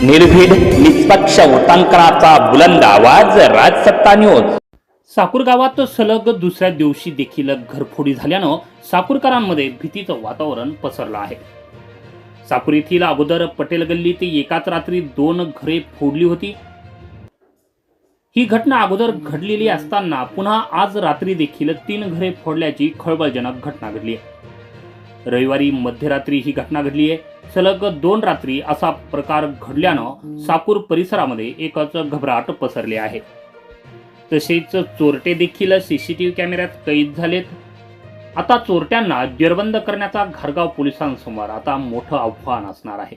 निर्भीड निष्पक्ष उटांकनाचा बुलंद आवाज राजसत्ता न्यूज साकूर गावात सलग दुसऱ्या दिवशी देखील घरफोडी झाल्यानं साकूरकरांमध्ये भीतीचं वातावरण पसरलं आहे. साकूर येथील अगोदर पटेल गल्लीत एकाच रात्री दोन घरे फोडली होती. ही घटना अगोदर घडलेली असताना पुन्हा आज रात्री देखील तीन घरे फोडल्याची खळबळजनक घटना घडली आहे. रविवारी मध्यरात्री ही घटना घडली आहे. सलग दोन रात्री असा प्रकार घडल्यानं साकूर परिसरामध्ये एकच घबराट पसरली आहे. तसेच चोरटे देखील सीसीटीव्ही कॅमेऱ्यात कैद झालेत. आता चोरट्यांना जेरबंद करण्याचा घरगाव पोलिसांसमोर आता मोठं आव्हान असणार आहे.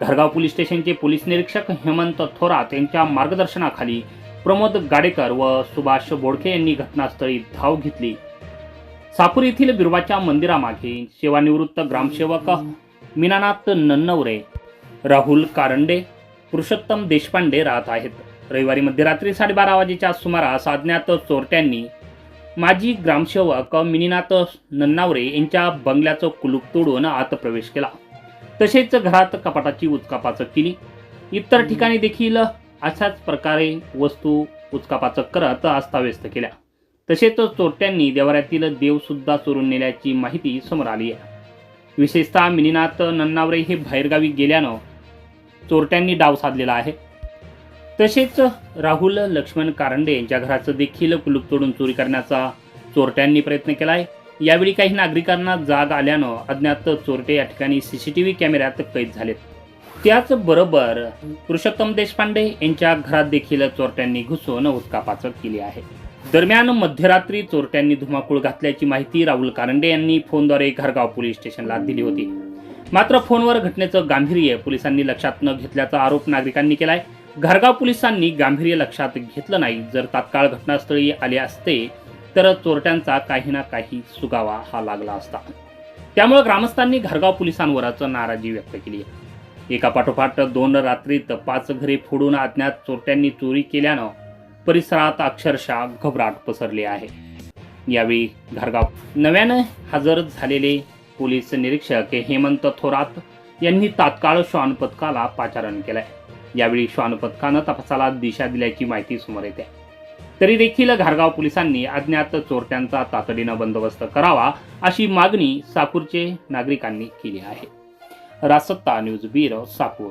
घरगाव पोलीस स्टेशनचे पोलीस निरीक्षक हेमंत थोरात यांच्या मार्गदर्शनाखाली प्रमोद गाडेकर व सुभाष बोडके यांनी घटनास्थळी धाव घेतली. सापूर येथील बिरवाच्या मंदिरामागे सेवानिवृत्त ग्रामसेवक मीनानाथ नन्नवरे राहुल कारंडे पुरुषोत्तम देशपांडे राहत आहेत. रविवारी मध्यरात्री साडेबारा वाजेच्या सुमारास अज्ञात चोरट्यांनी माजी ग्रामसेवक मिनीनाथ नन्नावरे यांच्या बंगल्याचं कुलूप तोडून आत प्रवेश केला. तसेच घरात कपाटाची उचकापाचक केली. इतर ठिकाणी देखील अशाच प्रकारे वस्तू उचकापाचक करत अस्ताव्यस्त केल्या. तसेच चोरट्यांनी देवाऱ्यातील देवसुद्धा चोरून नेल्याची माहिती समोर आली आहे. विशेषतः मिनीनाथ नन्नावरे हे बाहेरगावी गेल्यानं चोरट्यांनी डाव साधलेला आहे. तसेच राहुल लक्ष्मण कारंडे यांच्या घराचं देखील कुलूप तोडून चोरी करण्याचा चोरट्यांनी प्रयत्न केला आहे यावेळी काही नागरिकांना जाग आल्यानं अज्ञात चोरटे या ठिकाणी सीसीटीव्ही कॅमेऱ्यात कैद झालेत. त्याचबरोबर पुरुषोत्तम देशपांडे यांच्या घरात देखील चोरट्यांनी घुसून उचकापाचक केली आहे. दरम्यान मध्यरात्री चोरट्यांनी धुमाकूळ घातल्याची माहिती राहुल कारंडे यांनी फोनद्वारे घरगाव पोलीस स्टेशनला दिली होती. मात्र फोनवर घटनेचं गांभीर्य पोलिसांनी लक्षात न घेतल्याचा आरोप नागरिकांनी केलाय. घरगाव पोलिसांनी गांभीर्य लक्षात घेतलं नाही. जर तात्काळ घटनास्थळी आले असते तर चोरट्यांचा काही ना काही सुगावा हा लागला असता. त्यामुळे ग्रामस्थांनी घरगाव पोलिसांवरच नाराजी व्यक्त केली आहे. एका पाठोपाठ दोन रात्रीत पाच घरे फोडून अज्ञात चोरट्यांनी चोरी केल्यानं परिसरात अक्षरशः घबराट पसरली आहे. यावेळी घरगाव नव्यानं हजर झालेले पोलीस निरीक्षक हेमंत थोरात यांनी तात्काळ श्वान पथकाला पाचारण केलंय. यावेळी श्वान पथकानं तपासाला दिशा दिल्याची माहिती समोर येते. तरी देखील घारगाव पोलिसांनी अज्ञात चोरट्यांचा तातडीनं बंदोबस्त करावा अशी मागणी साकूरचे नागरिकांनी केली आहे. रासत्ता news bureau Sakur.